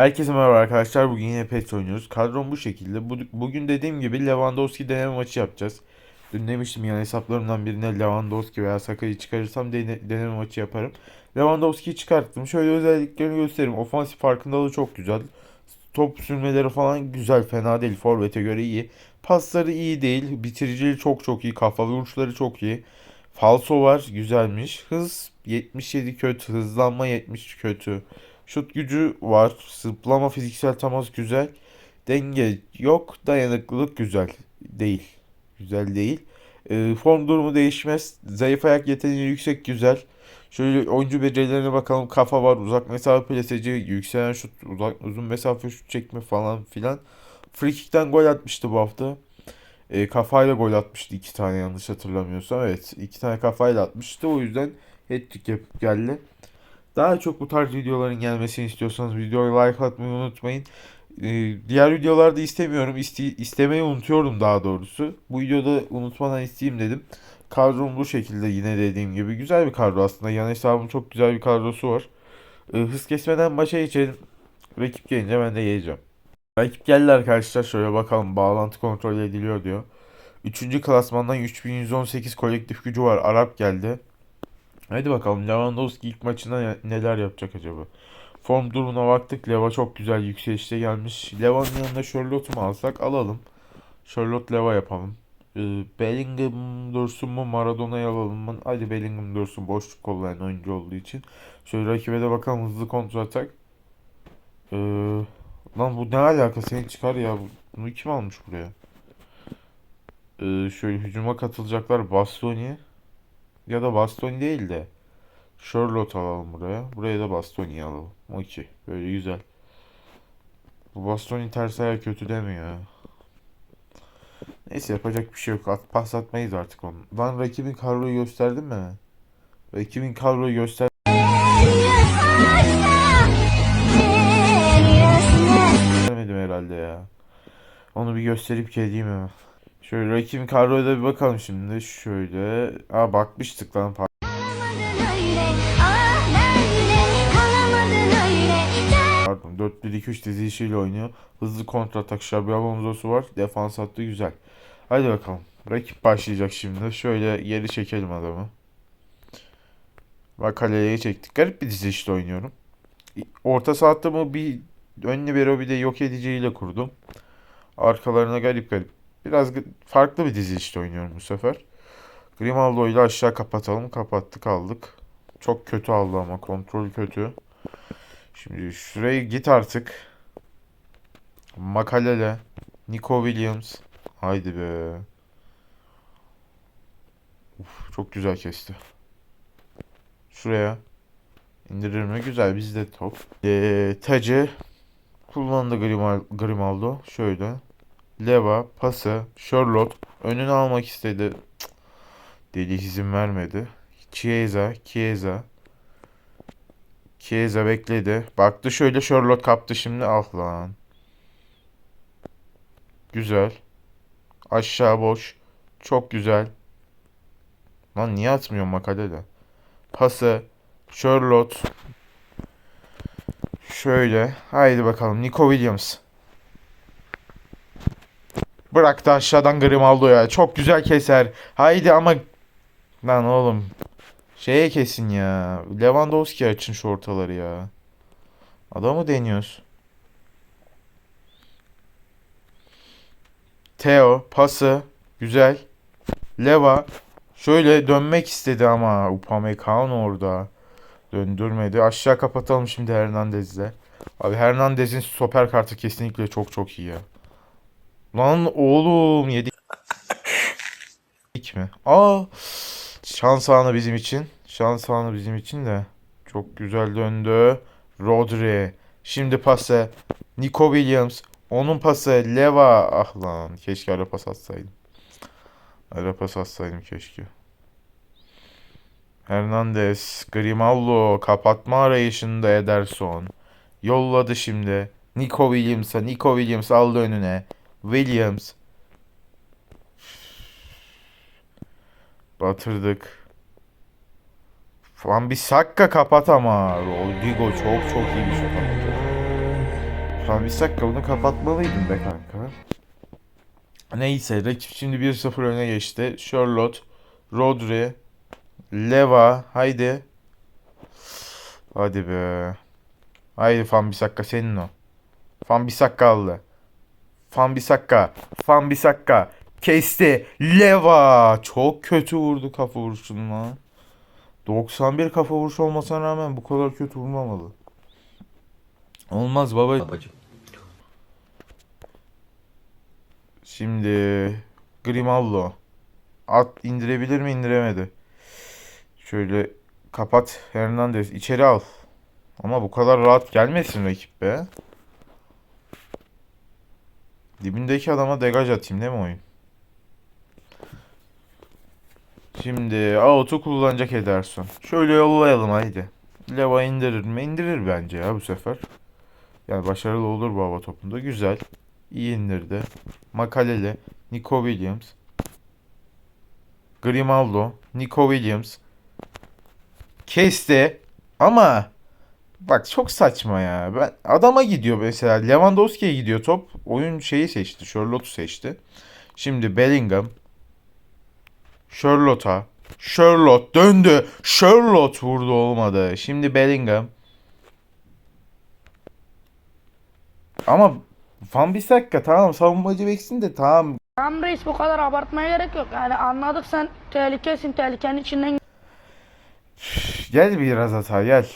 Herkese merhaba arkadaşlar. Bugün yine PES oynuyoruz. Kadrom bu şekilde. Bu- Bugün dediğim gibi Lewandowski deneme maçı yapacağız. Dün demiştim yani hesaplarımdan birine Lewandowski veya Saka'yı çıkarırsam dene- deneme maçı yaparım. Lewandowski'yi çıkarttım. Şöyle özelliklerini göstereyim. Ofansif farkındalığı çok güzel. Top sürmeleri falan güzel. Fena değil. Forvet'e göre iyi. Pasları iyi değil. Bitiriciliği çok çok iyi. Kafa vuruşları çok iyi. Falso var. Güzelmiş. Hız 77 kötü. Hızlanma 70 kötü. Şut gücü var. Zıplama fiziksel temas güzel. Denge yok. Dayanıklılık güzel. Değil. Güzel değil. Ee, form durumu değişmez. Zayıf ayak yeteneği yüksek güzel. Şöyle oyuncu becerilerine bakalım. Kafa var. Uzak mesafe plaseci. Yükselen şut. Uzak, uzun mesafe şut çekme falan filan. Free kick'ten gol atmıştı bu hafta. Ee, kafayla gol atmıştı. iki tane yanlış hatırlamıyorsam. Evet. iki tane kafayla atmıştı. O yüzden hat-trick yapıp geldi. Daha çok bu tarz videoların gelmesini istiyorsanız videoya like atmayı unutmayın. Ee, diğer videolarda istemiyorum. İste, istemeyi unutuyorum daha doğrusu. Bu videoda unutmadan isteyeyim dedim. Kadrom bu şekilde yine dediğim gibi. Güzel bir kadro aslında. Yan hesabım çok güzel bir kadrosu var. Ee, hız kesmeden başa geçelim. Rakip gelince ben de geleceğim. Rakip geldi arkadaşlar. Şöyle bakalım. Bağlantı kontrol ediliyor diyor. Üçüncü klasmandan 3118 kolektif gücü var. Arap geldi. Hadi bakalım Lewandowski ilk maçında ne- neler yapacak acaba? Form durumuna baktık. Leva çok güzel yükselişte gelmiş. Leva'nın yanında Charlotte mu alsak? Alalım. Charlotte Leva yapalım. Ee, Bellingham dursun mu Maradona'yı alalım mı? Hadi Bellingham dursun. Boşluk kollayan oyuncu olduğu için. Şöyle rakibe de bakalım hızlı kontrol atak. Ee, lan bu ne alaka? Seni çıkar ya. Bunu kim almış buraya? Ee, şöyle hücuma katılacaklar. Bastoni. Ya da Bastoni değil de Charlotte alalım buraya. Buraya da Bastoni'yi alalım. Okey. Böyle güzel. Bu Bastoni ters ayağı kötü demiyor. Neyse yapacak bir şey yok. At, pas atmayız artık onu. Lan rakibin kadroyu gösterdim mi? Rakibin kadroyu göster göstermedim herhalde ya. Onu bir gösterip geleyim hemen. Şöyle rakibin kadroya da bir bakalım şimdi. Şöyle. Aa bakmıştık lan. Pardon 4-1-2-3 dizilişiyle oynuyor. Hızlı kontratak Xabi Alonso'su var. Defans hattı güzel. Hadi bakalım. Rakip başlayacak şimdi. Şöyle geri çekelim adamı. Bak kaleye çektik. Garip bir dizilişle oynuyorum. Orta saatte mı bir ön libero bir de yok ediciyle kurdum. Arkalarına garip garip. Biraz farklı bir dizilişle oynuyorum bu sefer. Grimaldo ile aşağı kapatalım. Kapattık aldık. Çok kötü aldı ama kontrol kötü. Şimdi şuraya git artık. Makalele. Nico Williams. Haydi be. Uf, çok güzel kesti. Şuraya. İndirir mi? Güzel bizde top. Ee, Taci. Kullandı Grimal Grimaldo. Şöyle. Leva. Pası. Charlotte. Önünü almak istedi. Deli izin vermedi. Chiesa. Chiesa. Chiesa bekledi. Baktı şöyle Charlotte kaptı şimdi. Ah lan. Güzel. Aşağı boş. Çok güzel. Lan niye atmıyor Makalede? Pası. Charlotte. Şöyle. Haydi bakalım. Nico Williams. Bıraktı aşağıdan Grimaldo'ya. Çok güzel keser. Haydi ama... Lan oğlum. Şeye kesin ya. Lewandowski açın şu ortaları ya. Adamı deniyoruz. Theo pası güzel. Leva şöyle dönmek istedi ama Upamecano orada. Döndürmedi. Aşağı kapatalım şimdi Hernandez'le. Abi Hernandez'in stoper kartı kesinlikle çok çok iyi ya. Lan oğlum yedik mi? Aa şans anı bizim için. Şans anı bizim için de. Çok güzel döndü. Rodri. Şimdi pası. Nico Williams. Onun pası. Leva. Ah lan. Keşke ara pas atsaydım. Ara pas atsaydım keşke. Hernandez. Grimaldo. Kapatma arayışında Ederson. Yolladı şimdi. Nico Williams'a. Nico Williams aldı önüne. Williams. Batırdık. Van Bissaka kapat ama. Rodrigo çok çok iyi bir şut attı. Fanbisakka bunu kapatmalıydım be kanka. Neyse rakip şimdi 1-0 öne geçti. Charlotte, Rodri, Leva haydi. Hadi be. Haydi Fanbisakka senin o. Fanbisakka aldı. Fanbisakka. Fanbisakka. Kesti. Leva. Çok kötü vurdu kafa vuruşunu lan. 91 kafa vuruş olmasına rağmen bu kadar kötü vurmamalı. Olmaz baba. Babacım. Şimdi Grimaldo. At indirebilir mi? İndiremedi. Şöyle kapat Hernandez. içeri al. Ama bu kadar rahat gelmesin rakip be. Dibindeki adama degaj atayım değil mi oyun? Şimdi auto kullanacak Ederson. Şöyle yollayalım haydi. Leva indirir mi? İndirir bence ya bu sefer. Yani başarılı olur bu hava topunda. Güzel. İyi indirdi. Makalele, Nico Williams, Grimaldo, Nico Williams kesti ama bak çok saçma ya. Ben adama gidiyor mesela Lewandowski'ye gidiyor top. Oyun şeyi seçti. Charlotte'u seçti. Şimdi Bellingham Charlotte'a Charlotte döndü. Charlotte vurdu olmadı. Şimdi Bellingham ama Van Bissaka tamam savunmacı beksin de tamam Tamam reis bu kadar abartmaya gerek yok. Yani anladık sen tehlikesin tehlikenin içinden Gel biraz hata gel.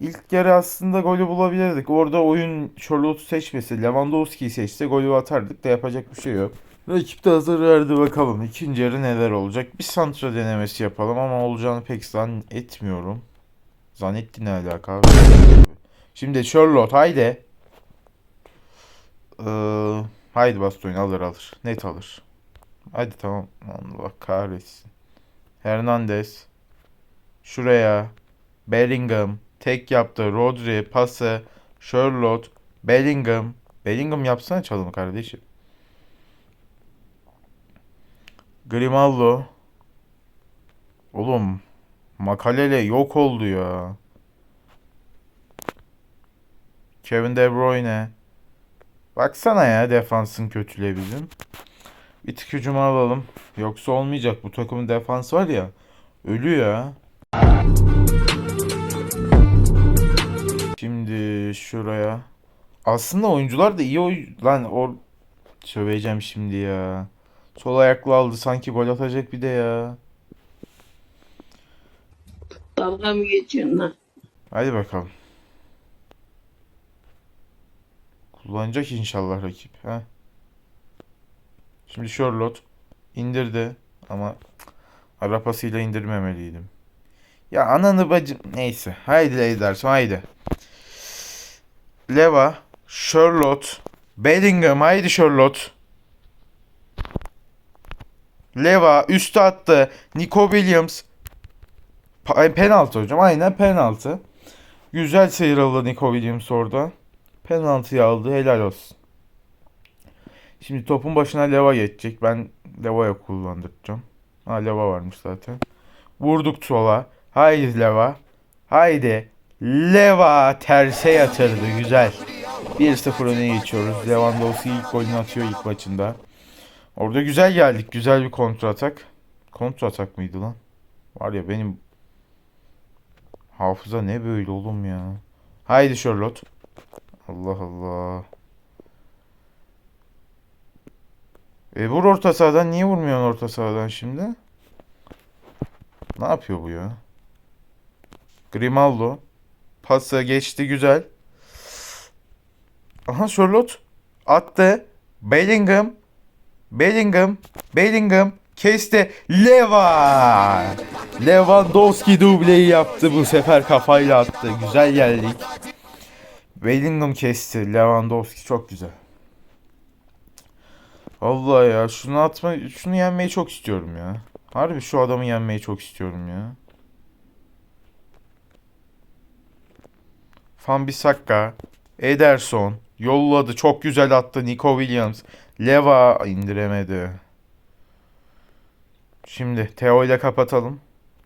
İlk yarı aslında golü bulabilirdik. Orada oyun Charlotte'u seçmesi, Lewandowski'yi seçse golü atardık da yapacak bir şey yok. Rakip de hazır verdi bakalım. İkinci yarı neler olacak? Bir santra denemesi yapalım ama olacağını pek zannetmiyorum. Zannetti ne alaka? Şimdi Charlotte haydi. Ee, haydi Bastoyun alır alır. Net alır. Haydi tamam. Allah kahretsin. Hernandez. Şuraya. Bellingham. Tek yaptı. Rodri. Pası. Charlotte. Bellingham. Bellingham yapsana çalımı kardeşim. Grimaldo. Oğlum. Makalele yok oldu ya. Kevin De Bruyne. Baksana ya defansın kötülüğü bizim. Bir tık hücuma alalım. Yoksa olmayacak. Bu takımın defansı var ya. Ölü ya. Şuraya. Aslında oyuncular da iyi oy... Lan or... Söveceğim şimdi ya. Sol ayakla aldı sanki gol atacak bir de ya. Dalga mı geçiyorsun lan? Hadi bakalım. Kullanacak inşallah rakip. He. Şimdi Charlotte indirdi ama arapasıyla indirmemeliydim. Ya ananı bacım neyse. Haydi Ederson haydi. Leva, Charlotte, Bellingham haydi Charlotte. Leva üstü attı. Nico Williams. Penaltı hocam. Aynen penaltı. Güzel sıyrıldı Nico Williams orada. Penaltıyı aldı. Helal olsun. Şimdi topun başına Leva geçecek. Ben Leva'ya kullandıracağım. Ha Leva varmış zaten. Vurduk sola. Haydi Leva. Haydi. Leva terse yatırdı. Güzel. 1-0 öne geçiyoruz. Lewandowski ilk golünü atıyor ilk maçında. Orada güzel geldik. Güzel bir kontra atak. Kontra atak mıydı lan? Var ya benim hafıza ne böyle oğlum ya. Haydi Charlotte. Allah Allah. E vur orta sahadan. Niye vurmuyorsun orta sahadan şimdi? Ne yapıyor bu ya? Grimaldo. Pası geçti güzel. Aha Charlotte. Attı. Bellingham. Bellingham. Bellingham. Kesti. Leva. Lewandowski dubleyi yaptı bu sefer kafayla attı. Güzel geldik. Bellingham kesti. Lewandowski çok güzel. Allah ya şunu atma şunu yenmeyi çok istiyorum ya. Harbi şu adamı yenmeyi çok istiyorum ya. Van Bissaka, Ederson yolladı çok güzel attı Nico Williams. Leva indiremedi. Şimdi Theo ile kapatalım.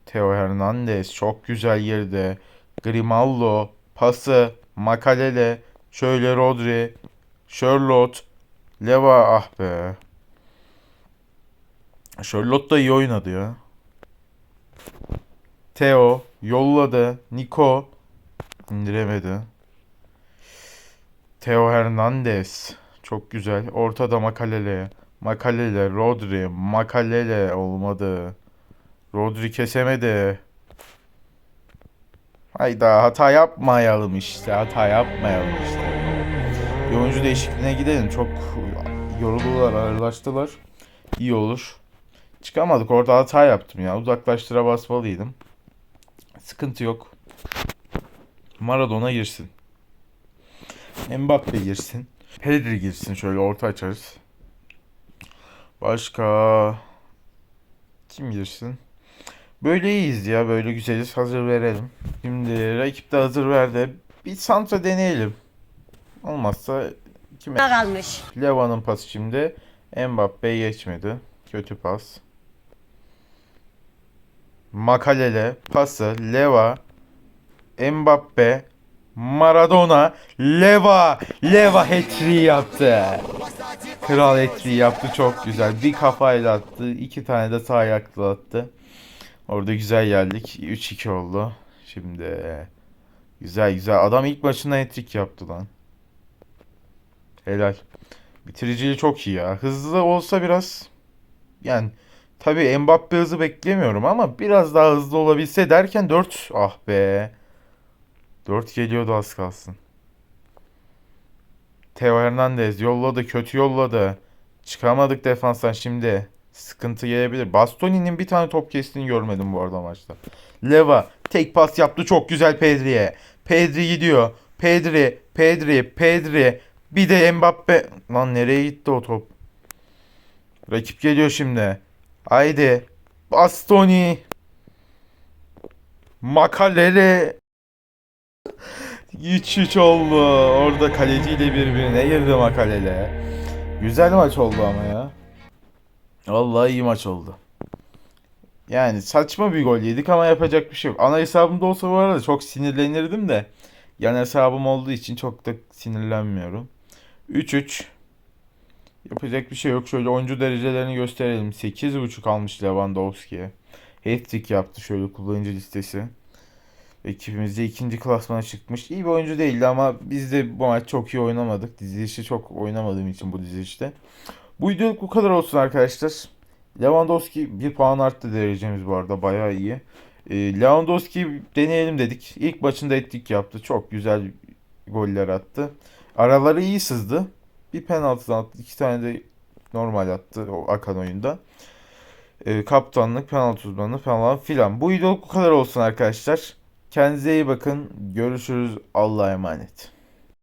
Theo Hernandez çok güzel yerde. Grimaldo pası Makalele Şöyle Rodri, Charlotte, Leva ah be. Charlotte da iyi oynadı ya. Theo yolladı. Nico indiremedi. Theo Hernandez çok güzel. Ortada Makalele. Makalele, Rodri, Makalele olmadı. Rodri kesemedi. Hayda hata yapmayalım işte. Hata yapmayalım işte. Bir oyuncu değişikliğine gidelim. Çok yoruldular, ağırlaştılar. İyi olur. Çıkamadık. Orada hata yaptım ya. Uzaklaştıra basmalıydım. Sıkıntı yok. Maradona girsin. Mbappe girsin. Pedri girsin. Şöyle orta açarız. Başka kim girsin? Böyle iyiyiz ya. Böyle güzeliz. Hazır verelim. Şimdi rakip de hazır verdi. Bir santra deneyelim. Olmazsa kime? kalmış. Leva'nın pası şimdi. Mbappe geçmedi. Kötü pas. Makalele pası. Leva. Mbappe. Maradona. Leva. Leva hat yaptı. Kral hat yaptı. Çok güzel. Bir kafayla attı. iki tane de sağ ayakla attı. Orada güzel geldik. 3-2 oldu. Şimdi güzel güzel. Adam ilk maçında hat yaptı lan. Helal. Bitiriciliği çok iyi ya. Hızlı olsa biraz yani tabii Mbappe hızı beklemiyorum ama biraz daha hızlı olabilse derken 4 ah be. 4 geliyordu az kalsın. Theo Hernandez yolladı kötü yolladı. Çıkamadık defanstan şimdi. Sıkıntı gelebilir. Bastoni'nin bir tane top kestiğini görmedim bu arada maçta. Leva tek pas yaptı çok güzel Pedri'ye. Pedri gidiyor. Pedri, Pedri, Pedri. Bir de Mbappe. Lan nereye gitti o top? Rakip geliyor şimdi. Haydi. Bastoni. Makalele. 3-3 oldu. Orada kaleciyle birbirine girdi Makalele. Güzel maç oldu ama ya. Vallahi iyi maç oldu. Yani saçma bir gol yedik ama yapacak bir şey yok. Ana hesabımda olsa bu arada çok sinirlenirdim de. Yan hesabım olduğu için çok da sinirlenmiyorum. 3-3. Yapacak bir şey yok. Şöyle oyuncu derecelerini gösterelim. 8.5 almış Lewandowski'ye. Hat-trick yaptı şöyle kullanıcı listesi. Ekibimizde ikinci klasmana çıkmış. İyi bir oyuncu değildi ama biz de bu maç çok iyi oynamadık. Dizilişi çok oynamadığım için bu dizilişte. Bu videoluk bu kadar olsun arkadaşlar. Lewandowski bir puan arttı derecemiz bu arada. Bayağı iyi. E, Lewandowski deneyelim dedik. İlk maçında ettik yaptı. Çok güzel goller attı. Araları iyi sızdı. Bir penaltıdan attı. iki tane de normal attı o akan oyunda. E, kaptanlık, penaltı uzmanlığı falan filan. Bu videoluk bu kadar olsun arkadaşlar. Kendinize iyi bakın. Görüşürüz. Allah'a emanet.